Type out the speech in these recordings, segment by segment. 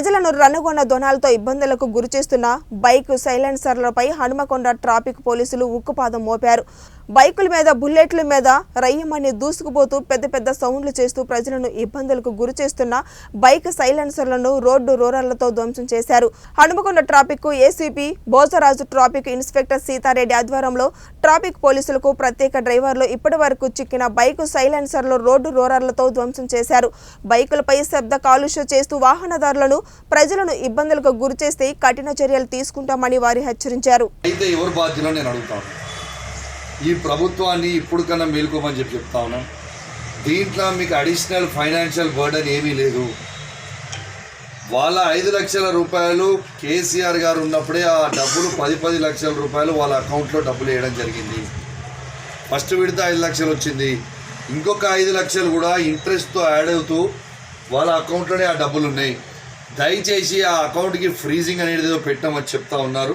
ప్రజలను రనుగొన్న దొనాలతో ఇబ్బందులకు గురిచేస్తున్న బైక్ సైలెన్సర్లపై హనుమకొండ ట్రాఫిక్ పోలీసులు ఉక్కుపాదం మోపారు. బైకుల మీద బుల్లెట్ల మీద రయ్యమని దూసుకుపోతూ పెద్ద పెద్ద సౌండ్లు చేస్తూ ప్రజలను ఇబ్బందులకు గురి చేస్తున్న బైక్ సైలెన్సర్లను రోడ్డు రోరర్లతో ధ్వంసం చేశారు. Hanumakonda traffic ACP Bhojaraju traffic inspector Seethareddy ఆధ్వర్యంలో ట్రాఫిక్ పోలీసులకు ప్రత్యేక డ్రైవర్లు ఇప్పటి వరకు చిక్కిన బైక్ సైలెన్సర్లు రోడ్డు రోరర్లతో ధ్వంసం చేశారు. బైకులపై శబ్ద కాలుష్యం చేస్తూ వాహనదారులను ప్రజలను ఇబ్బందులకు గురి చేస్తే కఠిన చర్యలు తీసుకుంటామని వారు హెచ్చరించారు. అయితే ఎవరు బాధ్యులు నేను అడుగుతాను. ఈ ప్రభుత్వాన్ని ఇప్పుడు కన్నా మేలుకోమని చెప్పి చెప్తా ఉన్నాం. దీంట్లో మీకు అడిషనల్ ఫైనాన్షియల్ బర్డన్ ఏమీ లేదు. వాళ్ళ ఐదు లక్షల రూపాయలు కేసీఆర్ గారు ఉన్నప్పుడే ఆ డబ్బులు పది పది లక్షల రూపాయలు వాళ్ళ అకౌంట్లో డబ్బులు వేయడం జరిగింది. ఫస్ట్ విడత ఐదు లక్షలు వచ్చింది. ఇంకొక ఐదు లక్షలు కూడా ఇంట్రెస్ట్తో యాడ్ అవుతూ వాళ్ళ అకౌంట్లోనే ఆ డబ్బులు ఉన్నాయి. దయచేసి ఆ అకౌంట్కి ఫ్రీజింగ్ అనేది ఏదో పెట్టామని చెప్తా ఉన్నారు.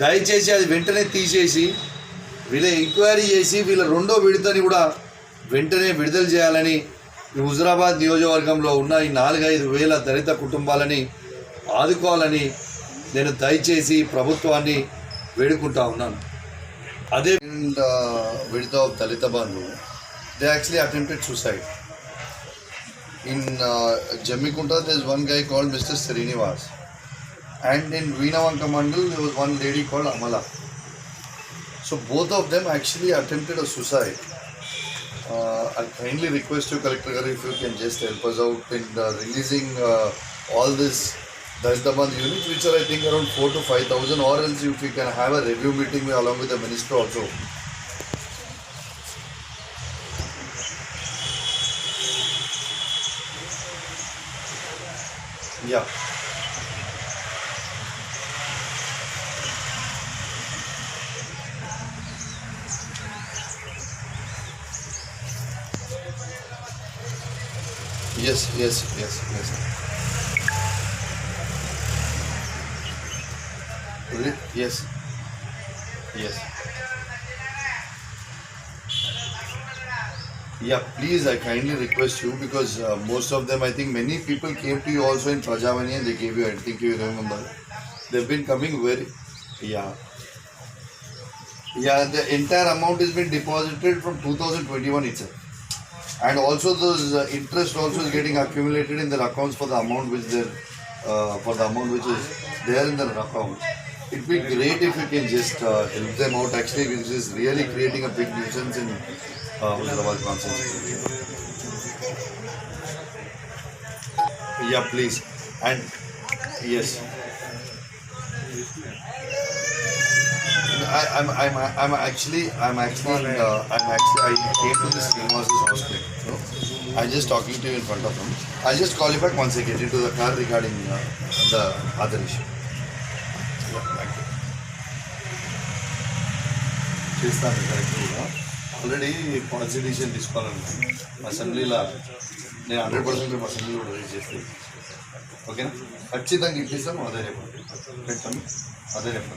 దయచేసి అది వెంటనే తీసేసి వీళ్ళ ఎంక్వైరీ చేసి వీళ్ళ రెండో విడతని కూడా వెంటనే విడుదల చేయాలని హుజరాబాద్ నియోజకవర్గంలో ఉన్న ఈ నాలుగైదు వేల దళిత కుటుంబాలని ఆదుకోవాలని నేను దయచేసి ప్రభుత్వాన్ని వేడుకుంటా ఉన్నాను. అదే విడత of Dalit Bandhu they actually attempted suicide in Jammikunta this one guy called mister Srinivas and in Veenavanka mandal one lady one lady. So both of them actually attempted a suicide. Uh, I kindly request you, Collector if you can just help us out in uh, releasing uh, all this Dasdaban units, which are I think around four to five thousand, or else if we can have a review meeting along with the minister also. Yeah. Yes, yes, yes, yes. Yes. Yes. Yeah, please, I kindly request you because uh, most of them, I think many people came to you also in Prajavani and they gave you, I think you remember. They've been coming very, yeah. Yeah, the entire amount has been deposited from 2021 itself. And also those uh, interest also is getting accumulated in their accounts for the amount which they're, uh, for the amount which is there in their account. It'd be great if you can just uh, help them out actually which is really creating a big nuisance in uh, Hyderabad. Yeah, please. And yes. I, I'm, I'm, I'm actually, I'm actually, uh, I'm actually, I came to this Srinivas's hospital. So I'm just talking to you in front of him. I'll just call you back once I get into the car regarding uh, the other issue. Yeah, thank you. చేస్తాను correct already constitution decision తీసుకోవాలన్నాను అసెంబ్లీలో నేను hundred percent రేపు assembly కూడా release చేస్తాను ఓకేనా ఖచ్చితంగా ఇప్పిస్తాం అదే రేపు పెడతాము అదే రేపు